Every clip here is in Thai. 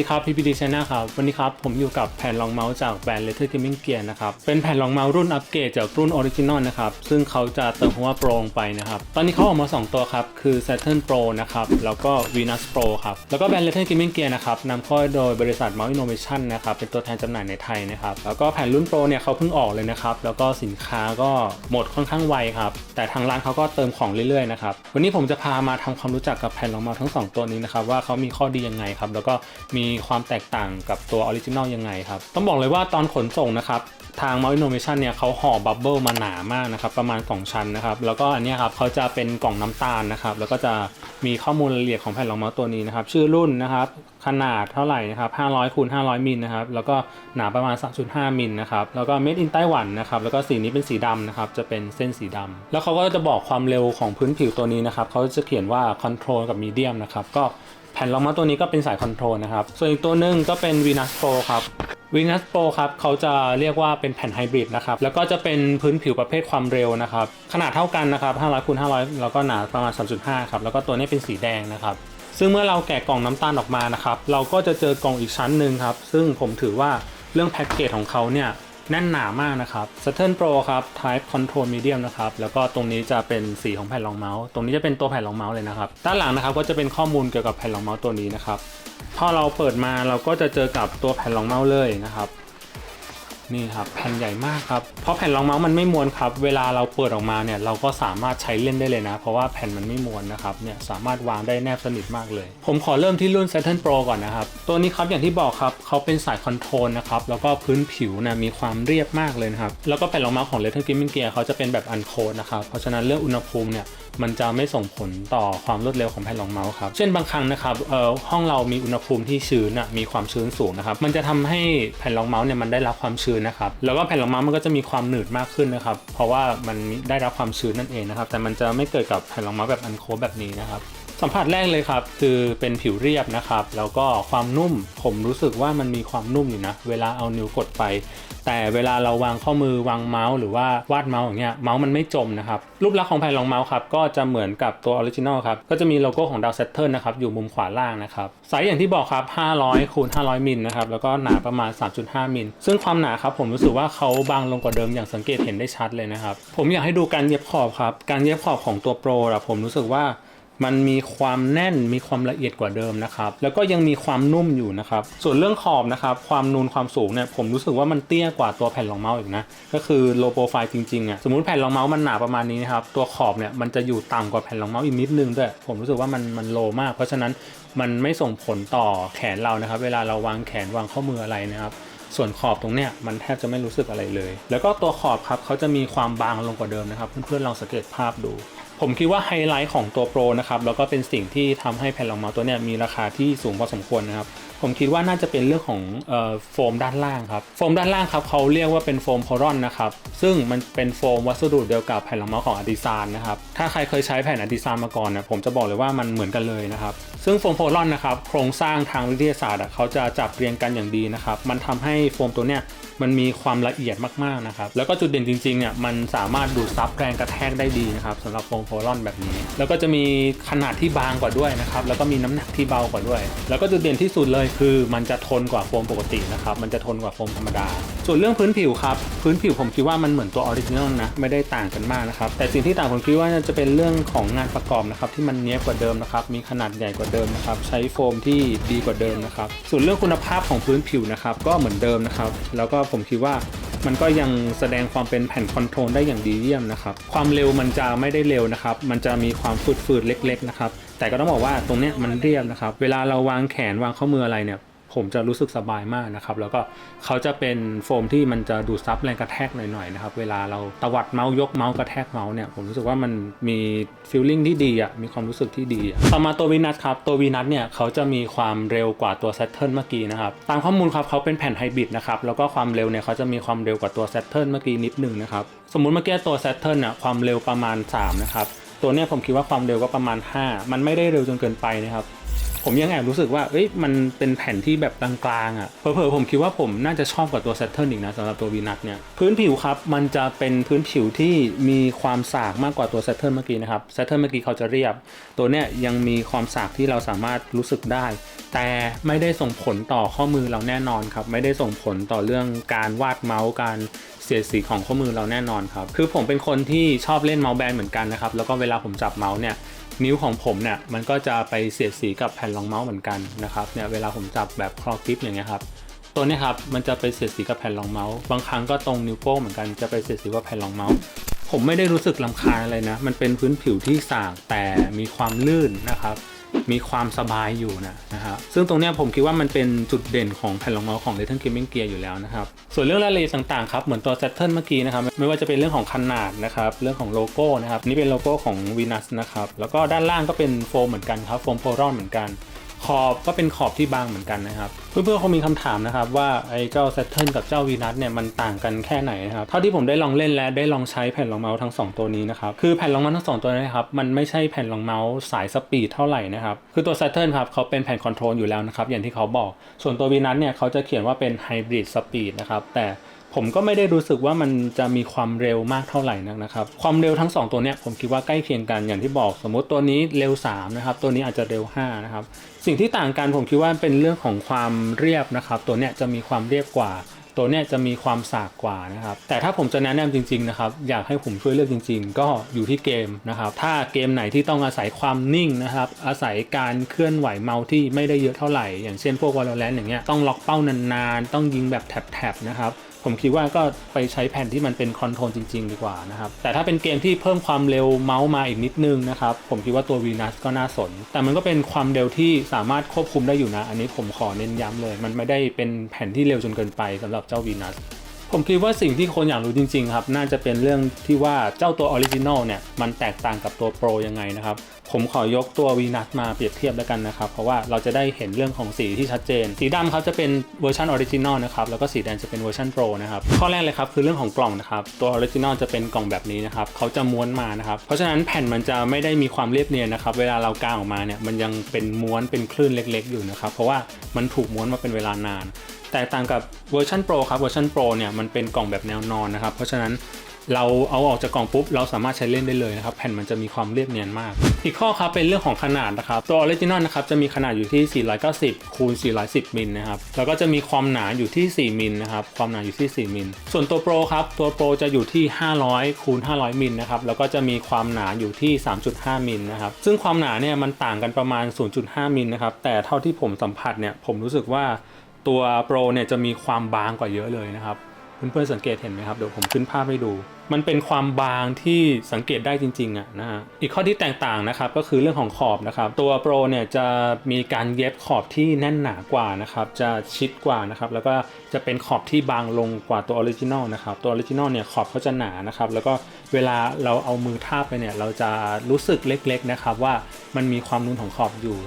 ดีครับพี่พีดีชแนลครับ วันนี้ครับผมอยู่กับแผ่นรองเมาส์จากแบรนด์ Letter Gaming Gear นะครับ เป็นแผ่นรองเมาส์รุ่นอัปเกรดจากรุ่นออริจินอลนะครับ ซึ่งเขาจะเติมคำว่าโปรลงไปนะครับ ตอนนี้เขาออกมา 2 ตัวครับ คือ Saturn Pro นะครับ แล้วก็ Venus Pro ครับ แล้วก็แบรนด์ Letter Gaming Gear นะครับนำเข้าโดยบริษัท Mouse Innovation นะครับ เป็นตัวแทนจำหน่ายในไทยนะครับ แล้วก็แผ่นรุ่นโปรเนี่ยเขาเพิ่งออกเลยนะครับ แล้วก็สินค้าก็หมดค่อนข้างไวครับ แต่ทางร้านเขาก็เติมของเรื่อยๆนะครับ วันนี้ผมจะพามาทำความรู้จักกับแผ่นรองเมาส์ทั้งสองตัวนี้นะครับว่าเขามีข้อดียังไงครับ แล้วก็มีความแตกต่างกับตัวออริจินอลยังไงครับ ต้องบอกเลยว่าตอนขนส่งนะครับ ทาง Mouse Innovation เนี่ยเขาห่อบับเบิลมาหนามากนะครับ ประมาณ 2 ชั้นนะครับ แล้วก็อันนี้ครับเขาจะเป็นกล่องน้ำตาลนะครับ แล้วก็จะมีข้อมูลรายละเอียดของแผ่นรองเมาส์ตัวนี้นะครับ ชื่อรุ่นนะครับ ขนาดเท่าไหร่นะครับ 500คูณ500 มิลนะครับ แล้วก็หนาประมาณ 3.5 มิลนะครับ แล้วก็ made in ไต้หวันนะครับ แล้วก็สีนี้เป็นสีดำนะครับ จะเป็นเส้นสีดำแล้วเขาก็จะบอกความเร็วของพื้นผิวตัวนี้นะครับเขาจะเขียนว่า control กับ medium นะครับ ก็ แผ่นรองเมาส์ตัวนี้ก็เป็นสาย control นะครับ ส่วนอีกตัวหนึ่งก็เป็น Venus Pro ครับ Venus Pro ครับเขาจะเรียกว่าเป็นแผ่นไฮบริดนะครับ แล้วก็จะเป็นพื้นผิวประเภทความเร็วนะครับ ขนาดเท่ากันนะครับ 500คูณ500 แล้วก็หนาประมาณ 3.5 ครับ แล้วก็ตัวนี้เป็นสีแดงนะครับ ซึ่งเมื่อเราแกะกล่องน้ำตาลออกมานะครับ เราก็จะเจอกล่องอีกชั้นหนึ่งครับ ซึ่งผมถือว่าเรื่องแพ็กเกจของเขาเนี่ย แน่นหนามากนะครับ Saturn Pro ครับ Type Control Medium นะครับ แล้วก็ตรงนี้จะเป็นสีของแผ่นรองเมาส์ ตรงนี้จะเป็นตัวแผ่นรองเมาส์เลยนะครับ ด้านหลังนะครับก็จะเป็นข้อมูลเกี่ยวกับแผ่นรองเมาส์ตัวนี้นะครับ พอเราเปิดมาเราก็จะเจอกับตัวแผ่นรองเมาส์เลยนะครับ นี่ครับแผ่นใหญ่มากครับ เพราะแผ่นรองเมาส์มันไม่ม้วนครับ เวลาเราเปิดออกมาเนี่ยเราก็สามารถใช้เล่นได้เลยนะ เพราะว่าแผ่นมันไม่ม้วนนะครับเนี่ยสามารถวางได้แนบสนิทมากเลย ผมขอเริ่มที่รุ่น Saturn Pro ก่อนนะครับ ตัวนี้ครับอย่างที่บอกครับเขาเป็นสายคอนโทรลนะครับแล้วก็พื้นผิวนะมีความเรียบมากเลยนะครับแล้วก็แผ่นรองเมาส์ของ Letter Gaming Gear เขาจะเป็นแบบอันโคดนะครับเพราะฉะนั้นเรื่องอุณหภูมิเนี่ย มันจะไม่ส่งผลต่อความรวดเร็วของแผ่นรองเมาส์ครับ เช่นบางครั้งนะครับเอ่อห้องเรามีอุณหภูมิที่ชื้นอะมีความชื้นสูงนะครับ มันจะทำให้แผ่นรองเมาส์เนี่ยมันได้รับความชื้นนะครับ แล้วก็แผ่นรองเมาส์มันก็จะมีความหนืดมากขึ้นนะครับ เพราะว่ามันได้รับความชื้นนั่นเองนะครับ แต่มันจะไม่เกิดกับแผ่นรองเมาส์แบบอันโคแบบนี้นะครับ สัมผัสแรกเลยครับ คือเป็นผิวเรียบนะครับ แล้วก็ความนุ่มผมรู้สึกว่ามันมีความนุ่มอยู่นะ เวลาเอานิ้วกดไป แต่เวลาเราวางข้อมือวางเมาส์หรือว่าวาดเมาส์อย่างเงี้ยเมาส์มันไม่จมนะครับ รูปลักษณ์ของแผ่นรองเมาส์ครับก็จะเหมือนกับตัวออริจินอลครับ ก็จะมีโลโก้ของดาวเซตเทิลนะครับอยู่มุมขวาล่างนะครับไซส์อย่างที่บอกครับ 500คูณ500มิลนะครับแล้วก็หนาประมาณ 3.5 มิลซึ่งความหนาครับผมรู้สึกว่าเขาบางลงกว่าเดิมอย่างสังเกตเห็นได้ชัดเลยนะครับผมอยากให้ดูการเย็บขอบครับการเย็บขอบของตัวโปรอะผมรู้สึกว่า มันมีความแน่นมีความละเอียดกว่าเดิมนะครับ แล้วก็ยังมีความนุ่มอยู่นะครับ ส่วนเรื่องขอบนะครับ ความนูนความสูงเนี่ยผมรู้สึกว่ามันเตี้ยกว่าตัวแผ่นรองเมาส์อีกนะ ก็คือโลโปรไฟล์จริงๆอะ สมมติแผ่นรองเมาส์มันหนาประมาณนี้นะครับ ตัวขอบเนี่ยมันจะอยู่ต่ำกว่าแผ่นรองเมาส์อีกนิดนึงด้วย ผมรู้สึกว่ามันมันโลมาก เพราะฉะนั้นมันไม่ส่งผลต่อแขนเรานะครับ เวลาเราวางแขนวางข้อมืออะไรนะครับส่วนขอบตรงเนี้ยมันแทบจะไม่รู้สึกอะไรเลย แล้วก็ตัวขอบครับเขาจะมีความบางลงกว่าเดิมนะครับ เพื่อนๆลองสังเกตภาพดู ผมคิดว่าไฮไลท์ของตัวโปรนะครับแล้วก็เป็นสิ่งที่ทำให้แผ่นรองเมาส์ตัวเนี้ยมีราคาที่สูงพอสมควรนะครับ ผมคิดว่าน่าจะเป็นเรื่องของโฟมด้านล่างครับ โฟมด้านล่างครับเขาเรียกว่าเป็นโฟมโพรอนนะครับ ซึ่งมันเป็นโฟมวัสดุเดียวกับแผ่นรองเมาส์ของอดิซานนะครับ ถ้าใครเคยใช้แผ่นอดิซานมาก่อนเนี่ยผมจะบอกเลยว่ามันเหมือนกันเลยนะครับ ซึ่งโฟมโพรอนนะครับโครงสร้างทางวิทยาศาสตร์เขาจะจับเรียงกันอย่างดีนะครับ มันทำให้โฟมตัวเนี้ยมันมีความละเอียดมากๆนะครับ แล้วก็จุดเด่นจริงๆเนี่ยมันสามารถดูดซับแรงกระแทกได้ดีนะครับสำหรับโฟมโพลอนแบบนี้ แล้วก็จะมีขนาดที่บางกว่าด้วยนะครับ แล้วก็มีน้ำหนักที่เบากว่าด้วย แล้วก็จุดเด่นที่สุดเลยคือมันจะทนกว่าโฟมปกตินะครับ มันจะทนกว่าโฟมธรรมดา ส่วนเรื่องพื้นผิวครับ พื้นผิวผมคิดว่ามันเหมือนตัวออริจินอลนะ ไม่ได้ต่างกันมากนะครับ แต่สิ่งที่ต่างผมคิดว่าจะเป็นเรื่องของงานประกอบนะครับ ที่มันเนี้ยบกว่าเดิมนะครับ มีขนาดใหญ่กว่าเดิมนะครับ ใช้โฟมที่ดีกว่าเดิมนะครับ ส่วนเรื่องคุณภาพของพื้นผิวนะครับ ก็เหมือนเดิมนะครับ แล้วก็ผมคิดว่า มันก็ยังแสดงความเป็นแผ่นคอนโทรลได้อย่างดีเยี่ยมนะครับ ความเร็วมันจะไม่ได้เร็วนะครับ มันจะมีความฟืดๆเล็ก ๆ นะครับ แต่ก็ต้องบอกว่าตรงเนี้ยมันเรียบนะครับ เวลาเราวางแขนวางข้อมืออะไรเนี่ย ผมจะรู้สึกสบายมากนะครับ แล้วก็เขาจะเป็นโฟมที่มันจะดูดซับแรงกระแทกหน่อยๆนะครับ เวลาเราตวัดเมาส์ยกเมาส์กระแทกเมาส์เนี่ย ผมรู้สึกว่ามันมีฟีลลิ่งที่ดีอะ มีความรู้สึกที่ดีอะต่อมาตัววีนัสครับ ตัววีนัสเนี่ยเขาจะมีความเร็วกว่าตัว Saturn เมื่อกี้นะครับ ตามข้อมูลครับเขาเป็นแผ่นไฮบริดนะครับ แล้วก็ความเร็วเนี่ยเขาจะมีความเร็วกว่าตัว Saturn เมื่อกี้นิดนึงนะครับ สมมุติเมื่อกี้ตัว Saturn น่ะความเร็วประมาณ 3 นะครับ ตัวเนี้ยผมคิดว่าความเร็วก็ประมาณ 5 มันไม่ได้เร็วจนเกินไปนะครับ ผมยังแอบรู้สึกว่าเอ้ยมันเป็นแผ่นที่แบบกลางๆอะเผลอๆผมคิดว่าผมน่าจะชอบกว่าตัว Saturn อีกนะสำหรับตัววีนัสเนี่ยพื้นผิวครับมันจะเป็นพื้นผิวที่มีความสากมากกว่าตัว Saturn เมื่อกี้นะครับ Saturn เมื่อกี้เขาจะเรียบ ตัวเนี้ยยังมีความสากที่เราสามารถรู้สึกได้ แต่ไม่ได้ส่งผลต่อข้อมือเราแน่นอนครับไม่ได้ส่งผลต่อเรื่องการวาดเมาส์การเสียดสีของข้อมือเราแน่นอนครับคือผมเป็นคนที่ชอบเล่นเมาส์แบนเหมือนกันนะครับแล้วก็เวลาผมจับเมาส์เนี่ย นิ้วของผมเนี่ยมันก็จะไปเสียดสีกับแผ่นรองเมาส์เหมือนกันนะครับเนี่ยเวลาผมจับแบบคลอกริปอย่างเงี้ยครับตัวเนี้ยครับมันจะไปเสียดสีกับแผ่นรองเมาส์บางครั้งก็ตรงนิ้วโป้งเหมือนกันจะไปเสียดสีกับแผ่นรองเมาส์ผมไม่ได้รู้สึกลำคาญอะไรนะ มันเป็นพื้นผิวที่สากแต่มีความลื่นนะครับ มีความสบายอยู่นะนะฮะซึ่งตรงเนี้ยผมคิดว่ามันเป็นจุดเด่นของแผ่นรองเท้าของ l e t t l e Gaming Gear อยู่แล้วนะครับ ส่วนเรื่องรายละเอียดต่างๆครับ เหมือนตัว Saturn เมื่อกี้นะครับ ไม่ว่าจะเป็นเรื่องของขนาดนะครับ เรื่องของโลโก้นะครับ นี่เป็นโลโก้ของ Venus นะครับ แล้วก็ด้านล่างก็เป็นโฟมเหมือนกันครับ โฟมโพรอนเหมือนกัน ขอบก็เป็นขอบที่บางเหมือนกันนะครับ เพื่อนๆคงมีคำถามนะครับว่าไอ้เจ้า Saturn กับเจ้า Venus เนี่ยมันต่างกันแค่ไหนนะครับ เท่าที่ผมได้ลองเล่นและได้ลองใช้แผ่นรองเมาส์ทั้ง 2 ตัวนี้นะครับคือแผ่นรองเมาส์ทั้ง 2 ตัวนี้นครับมันไม่ใช่แผ่นรองเมาส์สายสปีดเท่าไหร่นะครับคือตัว Saturn ครับเขาเป็นแผ่นคอนโทรลอยู่แล้วนะครับอย่างที่เขาบอก ส่วนตัว Venus เนี่ยเขาจะเขียนว่าเป็น Hybrid Speed นะครับแต่ ผมก็ไม่ได้รู้สึกว่ามันจะมีความเร็วมากเท่าไหร่นักนะครับ ความเร็วทั้ง 2 ตัวเนี้ยผมคิดว่าใกล้เคียงกันอย่างที่บอก สมมติตัวนี้เร็ว3นะครับตัวนี้อาจจะเร็ว5นะครับสิ่งที่ต่างกันผมคิดว่าเป็นเรื่องของความเรียบนะครับ ตัวเนี้ยจะมีความเรียบกว่า ตัวเนี้ยจะมีความสากกว่านะครับ แต่ถ้าผมจะแนะนำจริงๆนะครับอยากให้ผมช่วยเลือกจริง ๆ ก็อยู่ที่เกมนะครับถ้าเกมไหนที่ต้องอาศัยความนิ่งนะครับอาศัยการเคลื่อนไหวเมาส์ที่ไม่ได้เยอะเท่าไหร่ อย่างเช่นพวก Valorant อย่างเงี้ยต้องล็อกเป้านานๆ ต้องยิงแบบแทบๆนะครับ ผมคิดว่าก็ไปใช้แผ่นที่มันเป็นคอนโทรลจริง ๆ ดีกว่านะครับ แต่ถ้าเป็นเกมที่เพิ่มความเร็วเมาส์มาอีกนิดนึงนะครับ ผมคิดว่าตัว Venus ก็น่าสน แต่มันก็เป็นความเร็วที่สามารถควบคุมได้อยู่นะ อันนี้ผมขอเน้นย้ำเลย มันไม่ได้เป็นแผ่นที่เร็วจนเกินไปสำหรับเจ้า Venus ผมคิดว่าสิ่งที่คนอยากรู้จริงๆครับ น่าจะเป็นเรื่องที่ว่าเจ้าตัวออริจินอลเนี่ย มันแตกต่างกับตัวโปรยังไงนะครับ ผมขอยกตัว v ีนัสมาเปรียบเทียบแล้วกันนะครับ เพราะว่าเราจะได้เห็นเรื่องของสีที่ชัดเจน สีดำครับจะเป็นเวอร์ชันออริจินอลนะครับ แล้วก็สีแดงจะเป็นเวอร์ชันโปรนะครับ ข้อแรกเลยครับคือเรื่องของกล่องนะครับ ตัวออริจินอลจะเป็นกล่องแบบนี้นะครับเขาจะม้วนมานะครับ เพราะฉะนั้นแผ่นมันจะไม่ได้มีความเรียบเนียนนะครับ เวลาเรากางออกมาเนี่ย มันยังเป็นม้วนเป็นคลื่นเล็ก ๆ อยู่นะครับ เพราะว่ามันถูกม้วนมาเป็นเวลานาน แตกต่างกับเวอร์ชันโปรครับเวอร์ชันโปรเนี่ยมันเป็นกล่องแบบแนวนอนนะครับ เพราะฉะนั้นเราเอาออกจากกล่องปุ๊บ เราสามารถใช้เล่นได้เลยนะครับ แผ่นมันจะมีความเรียบเนียนมาก อีกข้อครับเป็นเรื่องของขนาดนะครับ ตัวออริจินอลนะครับจะมีขนาดอยู่ที่ 490 คูณ 410 มิลนะครับ แล้วก็จะมีความหนาอยู่ที่ 4 มิลนะครับ ความหนาอยู่ที่ 4 มิล ส่วนตัวโปรครับ ตัวโปรจะอยู่ที่ 500 คูณ 500 มิลนะครับ แล้วก็จะมีความหนาอยู่ที่ 3.5 มิลนะครับ ซึ่งความหนาเนี่ยมันต่างกันประมาณ 0.5 มิลนะครับ แต่เท่าที่ผมสัมผัสเนี่ยผมรู้สึกว่า ตัวโปรเนี่ยจะมีความบางกว่าเยอะเลยนะครับเพื่อนๆสังเกตเห็นไหมครับเดี๋ยวผมขึ้นภาพให้ดู มันเป็นความบางที่สังเกตได้จริงๆอะนะฮะอีกข้อที่แตกต่างนะครับก็คือเรื่องของขอบนะครับ ตัวโปรเนี่ยจะมีการเย็บขอบที่แน่นหนากว่านะครับจะชิดกว่านะครับแล้วก็จะเป็นขอบที่บางลงกว่าตัวออริจินอลนะครับตัวออริจินอลเนี่ยขอบเขาจะหนานะครับแล้วก็เวลาเราเอามือทาบไปเนี่ยเราจะรู้สึกเล็กๆนะครับว่ามันมีความนุ่นของขอบอยู่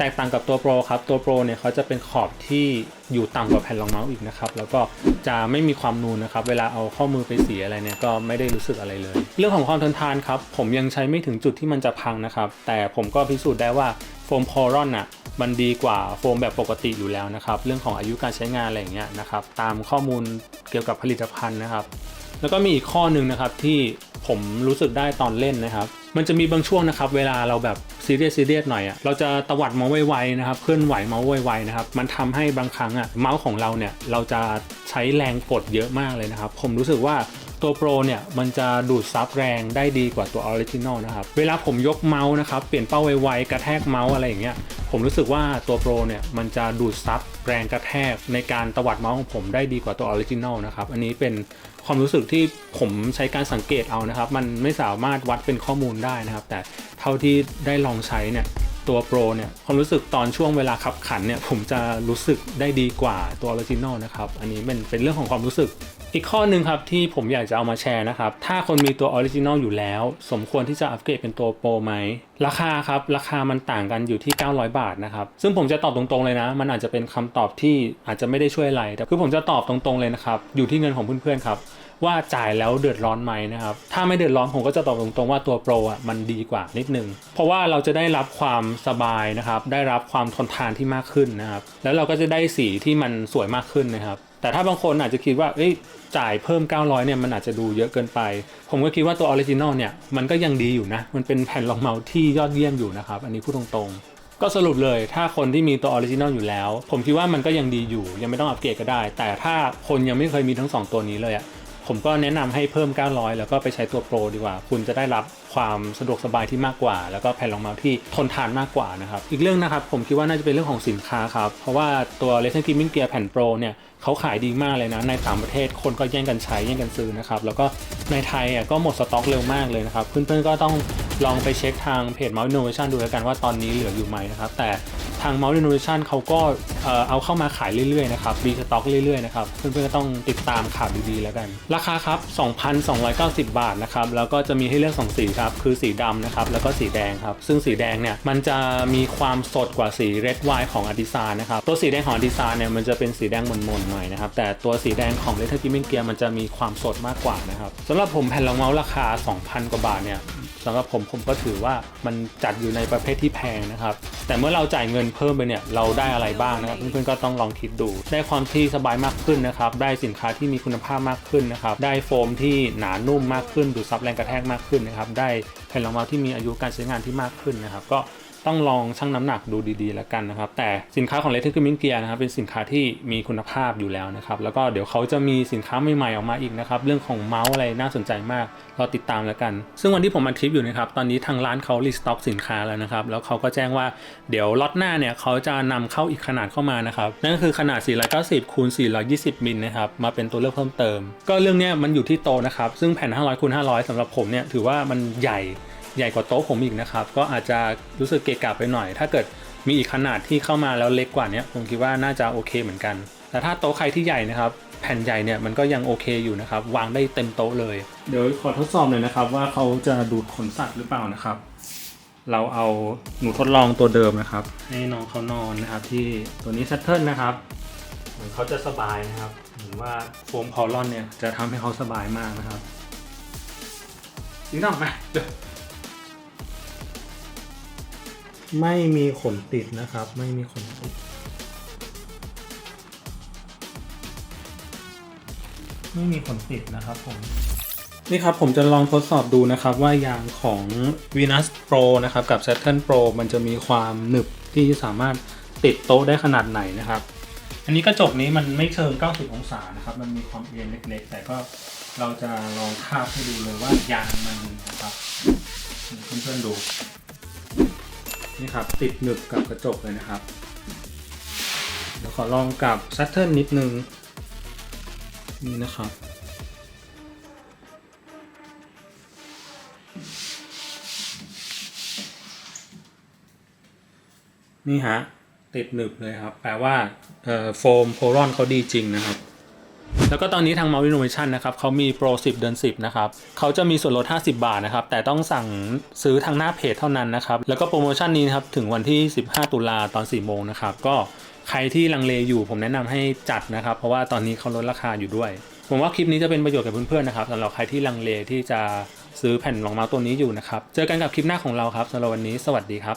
แตกต่างกับตัวโปรครับ ตัวโปรเนี่ยเขาจะเป็นขอบที่อยู่ต่ำกว่าแผ่นรองเมาส์อีกนะครับ แล้วก็จะไม่มีความนูนนะครับ เวลาเอาข้อมือไปเสียอะไรเนี่ยก็ไม่ได้รู้สึกอะไรเลย เรื่องของความทนทานครับ ผมยังใช้ไม่ถึงจุดที่มันจะพังนะครับ แต่ผมก็พิสูจน์ได้ว่าโฟมพอรอนอะมันดีกว่าโฟมแบบปกติอยู่แล้วนะครับ เรื่องของอายุการใช้งานอะไรอย่างเงี้ยนะครับ ตามข้อมูลเกี่ยวกับผลิตภัณฑ์นะครับ แล้วก็มีอีกข้อหนึ่งนะครับที่ผมรู้สึกได้ตอนเล่นนะครับ มันจะมีบางช่วงนะครับ เวลาเราแบบ ซีเรียสซีเรียสหน่อยอะ่ะเราจะตวัดเมาส์ไวๆนะครับเคลื่อนไหวเมาส์ไวๆนะครับมันทำให้บางครั้งอะ่ะเมาส์ของเราเนี่ยเราจะใช้แรงกดเยอะมากเลยนะครับผมรู้สึกว่า ตัวโปรเนี่ยมันจะดูดซับแรงได้ดีกว่าตัวออริจินอลนะครับ เวลาผมยกเมาส์นะครับ เปลี่ยนเป้าไวๆกระแทกเมาส์อะไรอย่างเงี้ยผมรู้สึกว่าตัวโปรเนี่ยมันจะดูดซับแรงกระแทกในการตวัดเมาส์ของผมได้ดีกว่าตัวออริจินอลนะครับ อันนี้เป็นความรู้สึกที่ผมใช้การสังเกตเอานะครับ มันไม่สามารถวัดเป็นข้อมูลได้นะครับ แต่เท่าที่ได้ลองใช้เนี่ยตัวโปรเนี่ยความรู้สึกตอนช่วงเวลาขับขันเนี่ยผมจะรู้สึกได้ดีกว่าตัวออริจินอลนะครับ อันนี้เป็นเป็นเรื่องของความรู้สึก อีกข้อหนึ่งครับที่ผมอยากจะเอามาแชร์นะครับ ถ้าคนมีตัวออริจินอลอยู่แล้ว สมควรที่จะอัปเกรดเป็นตัวโปรไหม ราคาครับ ราคามันต่างกันอยู่ที่ 900 บาทนะครับ ซึ่งผมจะตอบตรงๆเลยนะ มันอาจจะเป็นคำตอบที่อาจจะไม่ได้ช่วยอะไร แต่คือผมจะตอบตรงๆเลยนะครับ อยู่ที่เงินของเพื่อนๆครับว่าจ่ายแล้วเดือดร้อนไหมนะครับ ถ้าไม่เดือดร้อนผมก็จะตอบตรงๆว่าตัวโปรอะมันดีกว่านิดนึง เพราะว่าเราจะได้รับความสบายนะครับ ได้รับความทนทานที่มากขึ้นนะครับ แล้วเราก็จะได้สีที่มันสวยมากขึ้นนะครับ แต่ถ้าบางคนอาจจะคิดว่าเอ้ยจ่ายเพิ่ม 900เนี่ยมันอาจจะดูเยอะเกินไป ผมก็คิดว่าตัวออริจินอลเนี่ยมันก็ยังดีอยู่นะ มันเป็นแผ่นรองเมาส์ที่ยอดเยี่ยมอยู่นะครับ อันนี้พูดตรงๆ ก็สรุปเลยถ้าคนที่มีตัวออริจินอลอยู่แล้ว ผมคิดว่ามันก็ยังดีอยู่ ยังไม่ต้องอัปเกรดก็ได้ แต่ถ้าคนยังไม่เคยมีทั้งสองตัวนี้เลยอะผมก็แนะนำให้เพิ่ม 900 แล้วก็ไปใช้ตัวโปรดีกว่า คุณจะได้รับความสะดวกสบายที่มากกว่า แล้วก็แผ่นรองเมาส์ที่ทนทานมากกว่านะครับ อีกเรื่องนะครับผมคิดว่าน่าจะเป็นเรื่องของสินค้าครับ เพราะว่าตัว l e s s o n Gaming Gear แผ่นโปรเนี่ย เขาขายดีมากเลยนะ ในต่างประเทศคนก็แย่งกันใช้แย่งกันซื้อนะครับ แล้วก็ในไทยอะก็หมดสต็อกเร็วมากเลยนะครับ เพื่อนๆก็ต้องลองไปเช็คทางเพจ Mouse Innovation ดูแล้วกันว่าตอนนี้เหลืออยู่ไหมนะครับ แต่ ทาง Mouse Innovation เขาก็เอาเข้ามาขายเรื่อยๆนะครับรีสต็อกเรื่อยๆนะครับเพื่อนๆก็ต้องติดตามข่าวดีๆแล้วกัน ราคาครับ 2,290 บาทนะครับแล้วก็จะมีให้เลือก2สีครับคือสีดำนะครับแล้วก็สีแดงครับซึ่งสีแดงเนี่ยมันจะมีความสดกว่าสี Red Wine ของ a d i s a นะครับตัวสีแดงของ a d i s a เนี่ยมันจะเป็นสีแดงมนๆหน่อยนะครับแต่ตัวสีแดงของ l e t t e r Gaming Gear มันจะมีความสดมากกว่านะครับสำหรับผมแผ่นรองเมาส์ราคา 2,000 กว่าบาทเนี่ย สำหรับผมผมก็ถือว่ามันจัดอยู่ในประเภทที่แพงนะครับ แต่เมื่อเราจ่ายเงินเพิ่มไปเนี่ยเราได้อะไรบ้างนะครับเพื่อนๆก็ต้องลองคิดดู ได้ความที่สบายมากขึ้นนะครับ ได้สินค้าที่มีคุณภาพมากขึ้นนะครับ ได้โฟมที่หนานุ่มมากขึ้นดูดซับแรงกระแทกมากขึ้นนะครับ ได้แผ่นรองเมาที่มีอายุการใช้งานที่มากขึ้นนะครับ ก็ ต้องลองชั่งน้ำหนักดูดีๆแล้วกันนะครับ แต่สินค้าของ l e t t e r Gaming Gear นะครับเป็นสินค้าที่มีคุณภาพอยู่แล้วนะครับ แล้วก็เดี๋ยวเขาจะมีสินค้าใหม่ๆออกมาอีกนะครับ เรื่องของเมาส์อะไรน่าสนใจมากรอติดตามแล้วกัน ซึ่งวันที่ผมอัดคลิปอยู่นะครับ ตอนนี้ทางร้านเขารีสต็อกสินค้าแล้วนะครับ แล้วเขาก็แจ้งว่าเดี๋ยวล็อตหน้าเนี่ยเขาจะนำเข้าอีกขนาดเข้ามานะครับ นั่นก็คือขนาด 490คูณ420 มิลนะครับ มาเป็นตัวเลือกเพิ่มเติม ก็เรื่องเนี้ยมันอยู่ที่โตนะครับ ซึ่งแผ่น 500คูณ500สำหรับผมเนี่ยถือว่ามันใหญ่ ใหญ่กว่าโต๊ะผมอีกนะครับ ก็อาจจะรู้สึกเกะกะไปหน่อย ถ้าเกิดมีอีกขนาดที่เข้ามาแล้วเล็กกว่าเนี้ยผมคิดว่าน่าจะโอเคเหมือนกัน แต่ถ้าโต๊ะใครที่ใหญ่นะครับแผ่นใหญ่เนี่ยมันก็ยังโอเคอยู่นะครับวางได้เต็มโต๊ะเลย เดี๋ยวขอทดสอบหน่อยนะครับ ว่าเขาจะดูดขนสัตว์หรือเปล่านะครับ เราเอาหนูทดลองตัวเดิมนะครับ ให้น้องเขานอนนะครับที่ตัวนี้ s ซ t เทิลนะครับเหมือนเขาจะสบายนะครับเหมือนว่าโฟมคอลอนเนี่ยจะทำให้เขาสบายมากนะครับยิงน้องไปเดี๋ยว ไม่มีขนติดนะครับ ไม่มีขนติด ไม่มีขนติดนะครับผม นี่ครับผมจะลองทดสอบดูนะครับว่ายางของ Venus Pro นะครับ กับ Saturn Pro มันจะมีความหนึบที่สามารถติดโต๊ะได้ขนาดไหนนะครับ อันนี้กระจกนี้มันไม่เชิง 90 องศานะครับ มันมีความเอียงเล็ก ๆ แต่ก็เราจะลองทาบให้ดูเลยว่ายางมันนะครับเพื่อนๆดู นี่ครับติดหนึบกับกระจกเลยนะครับเดี๋ยวขอลองกับ Saturn นิดนึง นี่นะครับนี่ฮะ ติดหนึบเลยครับ แปลว่าโฟมโพรอนเขาดีจริงนะครับ แล้วก็ตอนนี้ทาง m o u t Innovation นะครับเขามีโปร 10 เดือน 10 นะครับเขาจะมีส่วนลด 50 บาทนะครับ แต่ต้องสั่งซื้อทางหน้าเพจเท่านั้นนะครับ แล้วก็โปรโมชั่นนี้นะครับ ถึงวันที่ 15 ตุลาตอน 4 โมงนะครับ ก็ใครที่ลังเลอยู่ผมแนะนำให้จัดนะครับ เพราะว่าตอนนี้เขาลดราคาอยู่ด้วย ผมว่าคลิปนี้จะเป็นประโยชน์กับเพื่อนๆนะครับสำหรับใครที่ลังเลที่จะซื้อแผ่นรองเมาส์ตัวนี้อยู่นะครับ เจอกันกับคลิปหน้าของเราครับสำหรับวันนี้ สวัสดีครับ